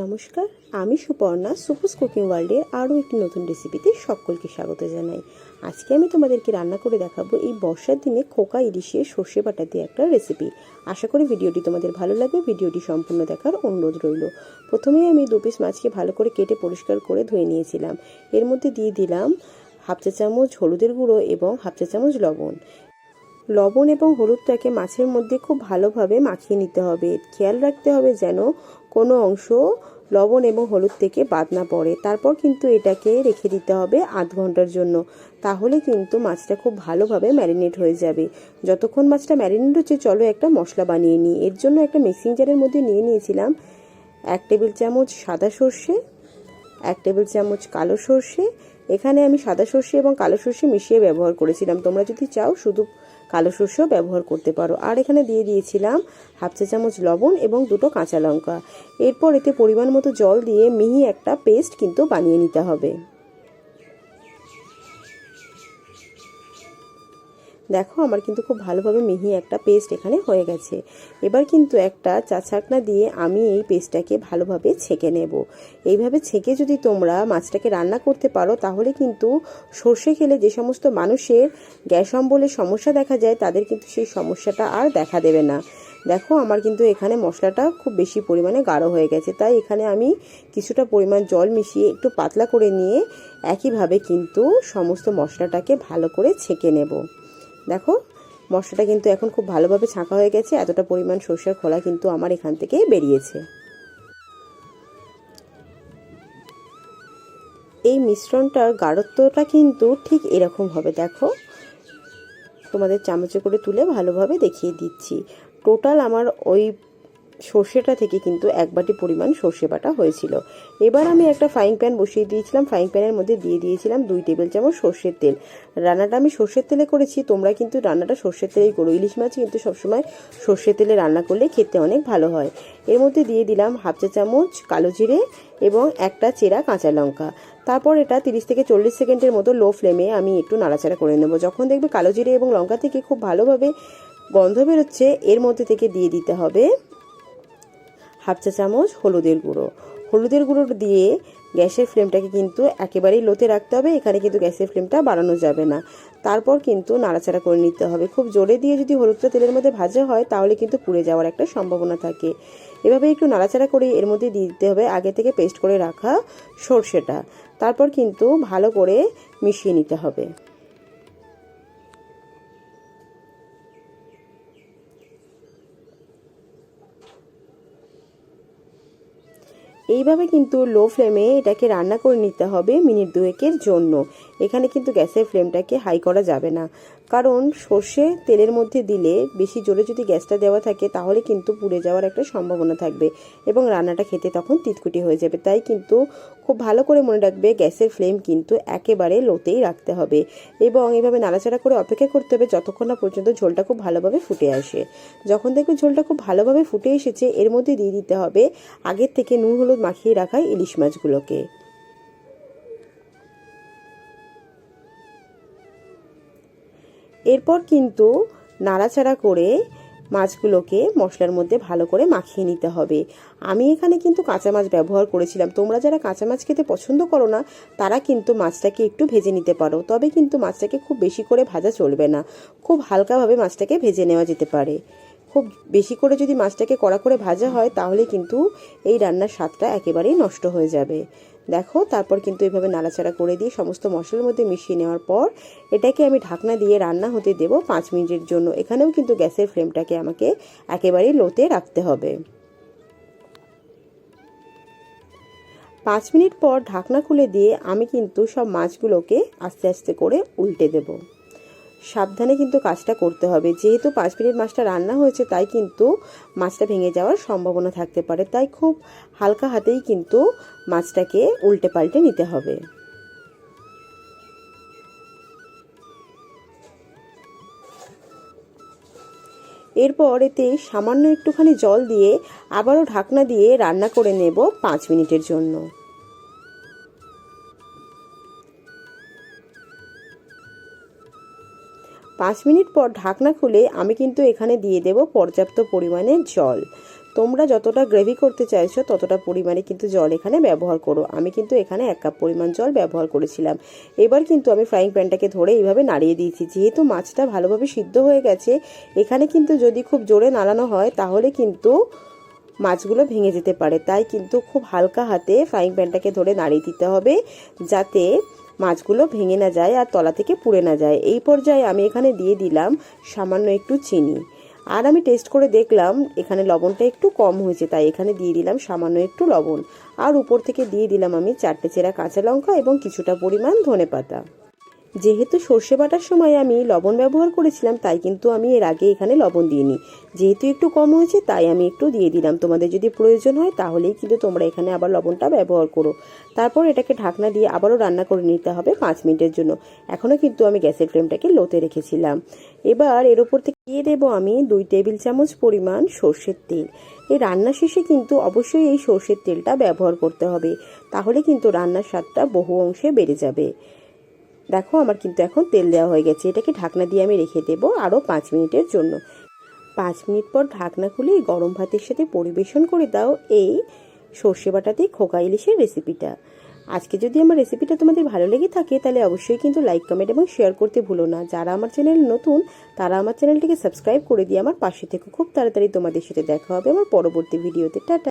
নমস্কার, আমি সুপর্ণা সুপুস কুকিং ওয়ার্ল্ডে আরও একটি নতুন রেসিপিতে সকলকে স্বাগত জানাই। আজকে আমি তোমাদেরকে রান্না করে দেখাবো এই বর্ষার দিনে খোকা ইলিশের সর্ষে বাটা দিয়ে একটা রেসিপি। আশা করি ভিডিওটি তোমাদের ভালো লাগবে, ভিডিওটি সম্পূর্ণ দেখার অনুরোধ রইল। প্রথমেই আমি দু পিস মাছকে ভালো করে কেটে পরিষ্কার করে ধুয়ে নিয়েছিলাম। এর মধ্যে দিয়ে দিলাম হাফ চা চামচ হলুদের গুঁড়ো এবং হাফ চা চামচ লবণ। লবণ এবং হলুদটাকে মাছের মধ্যে খুব ভালোভাবে মাখিয়ে নিতে হবে। খেয়াল রাখতে হবে যেন কোনো অংশ লবণ এবং হলুদ থেকে বাদ না পড়ে। তারপর কিন্তু এটাকে রেখে দিতে হবে আধ ঘণ্টার জন্য। তাহলে কিন্তু মাছটা খুব ভালোভাবে ম্যারিনেট হয়ে যাবে। যতক্ষণ মাছটা ম্যারিনেট হচ্ছে, চলো একটা মশলা বানিয়ে নিই। এর জন্য একটা মিক্সিং জারের মধ্যে নিয়ে নিয়েছিলাম এক টেবিল চামচ সাদা সর্ষে, এক টেবিল চামচ কালো সর্ষে। এখানে আমি সাদা সর্ষে এবং কালো সর্ষে মিশিয়ে ব্যবহার করেছিলাম। তোমরা যদি চাও, শুধু কালো সর্ষেও ব্যবহার করতে পারো। আর এখানে দিয়ে দিয়েছিলাম হাফ চা চামচ লবণ এবং দুটো কাঁচা লঙ্কা। এরপর এতে পরিমাণ মতো জল দিয়ে মিহি একটা পেস্ট কিন্তু বানিয়ে নিতে হবে। দেখো, আমার কিন্তু খুব ভালোভাবে মিহি একটা পেস্ট এখানে হয়ে গেছে। এবার কিন্তু একটা চা ছাকনা দিয়ে আমি এই পেস্টটাকে ভালোভাবে ছেঁকে নেব। এইভাবে ছেঁকে যদি তোমরা মাছটাকে রান্না করতে পারো, তাহলে কিন্তু সর্ষে খেলে যে সমস্ত মানুষের গ্যাস অম্বলের সমস্যা দেখা যায়, তাদের কিন্তু সেই সমস্যাটা আর দেখা দেবে না। দেখো, আমার কিন্তু এখানে মশলাটা খুব বেশি পরিমাণে গাঢ় হয়ে গেছে। তাই এখানে আমি কিছুটা পরিমাণ জল মিশিয়ে একটু পাতলা করে নিয়ে একইভাবে কিন্তু সমস্ত মশলাটাকে ভালো করে ছেঁকে নেব। দেখো, মশলাটা কিন্তু এখন খুব ভালোভাবে ছাঁকা হয়ে গেছে, এতটা পরিমাণ সর্ষের খোলা কিন্তু আমার এখান থেকে বেরিয়েছে। এই মিশ্রণটার গাঢ়ত্বটা কিন্তু ঠিক এরকম হবে, দেখো। তোমাদের চামচে করে তুলে ভালোভাবে দেখিয়ে দিচ্ছি। টোটাল আমার ওই সর্ষেটা থেকে কিন্তু এক বাটি পরিমাণ সর্ষে বাটা হয়েছিল। এবার আমি একটা ফ্রাইং প্যান বসিয়ে দিয়েছিলাম। ফ্রাইং প্যানের মধ্যে দিয়ে দিয়েছিলাম দুই টেবিল চামচ সর্ষের তেল। রান্নাটা আমি সর্ষের তেলে করেছি। তোমরা কিন্তু রান্নাটা সর্ষের তেলেই করো ইলিশ মাছ কিন্তু সবসময় সর্ষের তেলে রান্না করলে খেতে অনেক ভালো হয়। এর মধ্যে দিয়ে দিলাম হাফ চা চামচ কালো জিরে এবং একটা চেরা কাঁচা লঙ্কা। তারপর এটা তিরিশ থেকে চল্লিশ সেকেন্ডের মতো লো ফ্লেমে আমি একটু নাড়াচাড়া করে নেব। যখন দেখবে কালো জিরে এবং লঙ্কা থেকে খুব ভালোভাবে গন্ধ বেরোচ্ছে, এর মধ্যে থেকে দিয়ে দিতে হবে হাফ চা চামচ হলুদের গুঁড়ো। হলুদের গুঁড়ো দিয়ে গ্যাসের ফ্লেমটাকে কিন্তু একেবারেই লোতে রাখতে হবে, এখানে কিন্তু গ্যাসের ফ্লেমটা বাড়ানো যাবে না। তারপর কিন্তু নাড়াচাড়া করে নিতে হবে। খুব জোরে দিয়ে যদি হলুদটা তেলের মধ্যে ভাজা হয়, তাহলে কিন্তু পুড়ে যাওয়ার একটা সম্ভাবনা থাকে। এভাবে একটু নাড়াচাড়া করে এর মধ্যে দিয়ে দিতে হবে, আগে থেকে পেস্ট করে রাখা সর্ষেটা। তারপর কিন্তু ভালো করে মিশিয়ে নিতে হবে। এইভাবে কিন্তু লো ফ্লেমে এটাকে রান্না করে নিতে হবে মিনিট দুয়েকের জন্য। এখানে কিন্তু গ্যাসের ফ্লেমটাকে হাই করা যাবে না। কারণ সর্ষে তেলের মধ্যে দিলে বেশি জোরে যদি গ্যাসটা দেওয়া থাকে, তাহলে কিন্তু পুড়ে যাওয়ার একটা সম্ভাবনা থাকবে এবং রান্নাটা খেতে তখন তিতকুটি হয়ে যাবে। তাই কিন্তু খুব ভালো করে মনে রাখবে, গ্যাসের ফ্লেম কিন্তু একেবারে লোতেই রাখতে হবে এবং এভাবে নাড়াচাড়া করে অপেক্ষা করতে হবে যতক্ষণ না পর্যন্ত ঝোলটা খুব ভালোভাবে ফুটে আসে। যখন দেখবে ঝোলটা খুব ভালোভাবে ফুটে এসেছে, এর মধ্যে দিয়ে দিতে হবে আগের থেকে নুন হলুদ মাখিয়ে রাখা ইলিশ মাছগুলোকে। এরপর কিন্তু নাড়াচাড়া করে মাছগুলোকে মশলার মধ্যে ভালো করে মাখিয়ে নিতে হবে। আমি এখানে কিন্তু কাঁচা মাছ ব্যবহার করেছিলাম। তোমরা যারা কাঁচা মাছ খেতে পছন্দ করো না, তারা কিন্তু মাছটাকে একটু ভেজে নিতে পারো। তবে কিন্তু মাছটাকে খুব বেশি করে ভাজা চলবে না। খুব হালকাভাবে মাছটাকে ভেজে নেওয়া যেতে পারে। খুব বেশি করে যদি মাছটাকে কড়া করে ভাজা হয়, তাহলে কিন্তু এই রান্নার স্বাদটা একেবারেই নষ্ট হয়ে যাবে। দেখো, তারপর কিন্তু এইভাবে নাড়াচাড়া করে দিয়ে সমস্ত মশলার মধ্যে মিশিয়ে নেওয়ার পর এটাকে আমি ঢাকনা দিয়ে রান্না হতে দেব পাঁচ মিনিটের জন্য। এখানেও কিন্তু গ্যাসের ফ্লেমটাকে আমাকে একেবারেই লোতে রাখতে হবে। পাঁচ মিনিট পর ঢাকনা খুলে দিয়ে আমি কিন্তু সব মাছগুলোকে আস্তে আস্তে করে উল্টে দেব। সাবধানে কিন্তু কাজটা করতে হবে। যেহেতু পাঁচ মিনিট মাছটা রান্না হয়েছে, তাই কিন্তু মাছটা ভেঙে যাওয়ার সম্ভাবনা থাকতে পারে। তাই খুব হালকা হাতেই কিন্তু মাছটাকে উল্টে পাল্টে নিতে হবে। এরপর এতে সামান্য একটুখানি জল দিয়ে আবারও ঢাকনা দিয়ে রান্না করে নেব পাঁচ মিনিটের জন্য। পাঁচ মিনিট পর ঢাকনা খুলে আমি কিন্তু এখানে দিয়ে দেব পর্যাপ্ত পরিমাণে জল। তোমরা যতটা গ্রেভি করতে চাইছো ততটা পরিমাণে কিন্তু জল এখানে ব্যবহার করো। আমি কিন্তু এখানে এক কাপ পরিমাণ জল ব্যবহার করেছিলাম। এবার কিন্তু আমি ফ্রাইং প্যানটাকে ধরে এইভাবে নাড়িয়ে দিয়েছি। যেহেতু মাছটা ভালোভাবে সিদ্ধ হয়ে গেছে, এখানে কিন্তু যদি খুব জোরে নাড়ানো হয় তাহলে কিন্তু মাছগুলো ভেঙে যেতে পারে। তাই কিন্তু খুব হালকা হাতে ফ্রাইং প্যানটাকে ধরে নাড়িয়ে দিতে হবে যাতে মাছগুলো ভেঙে না যায় আর তলা থেকে পুড়ে না যায়। এই পর্যায়ে আমি এখানে দিয়ে দিলাম সামান্য একটু চিনি। আর আমি টেস্ট করে দেখলাম এখানে লবণটা একটু কম হয়েছে, তাই এখানে দিয়ে দিলাম সামান্য একটু লবণ। আর উপর থেকে দিয়ে দিলাম আমি চারটে চেরা কাঁচা লঙ্কা এবং কিছুটা পরিমাণ ধনে পাতা যেহেতু সর্ষে বাটার সময় আমি লবণ ব্যবহার করেছিলাম, তাই কিন্তু আমি এর আগে এখানে লবণ দিইনি। যেহেতু একটু কম হয়েছে, তাই আমি একটু দিয়ে দিলাম। তোমাদের যদি প্রয়োজন হয়, তাহলেই কিন্তু তোমরা এখানে আবার লবণটা ব্যবহার করো। তারপর এটাকে ঢাকনা দিয়ে আবারও রান্না করে নিতে হবে পাঁচ মিনিটের জন্য। এখনও কিন্তু আমি গ্যাসের ফ্লেমটাকে লোতে রেখেছিলাম। এবার এর উপর থেকে দিয়ে দেবো আমি দুই টেবিল চামচ পরিমাণ সর্ষের তেল। এই রান্না শেষে কিন্তু অবশ্যই এই সর্ষের তেলটা ব্যবহার করতে হবে। তাহলে কিন্তু রান্নার স্বাদটা বহু অংশে বেড়ে যাবে। দেখো, আমার কিন্তু এখন তেল দেওয়া হয়ে গেছে। এটাকে ঢাকনা দিয়ে আমি রেখে দেবো আরও পাঁচ মিনিটের জন্য। পাঁচ মিনিট পর ঢাকনা খুলে গরম ভাতের সাথে পরিবেশন করে দাও এই সর্ষে বাটাতে খোকা ইলিশের রেসিপিটা। আজকে যদি আমার রেসিপিটা তোমাদের ভালো লেগে থাকে, তাহলে অবশ্যই কিন্তু লাইক, কমেন্ট এবং শেয়ার করতে ভুলো না। যারা আমার চ্যানেল নতুন, তারা আমার চ্যানেলটিকে সাবস্ক্রাইব করে দিয়ে আমার পাশে থেকে। খুব তাড়াতাড়ি তোমাদের সাথে দেখা হবে আমার পরবর্তী ভিডিওতে। টাটা।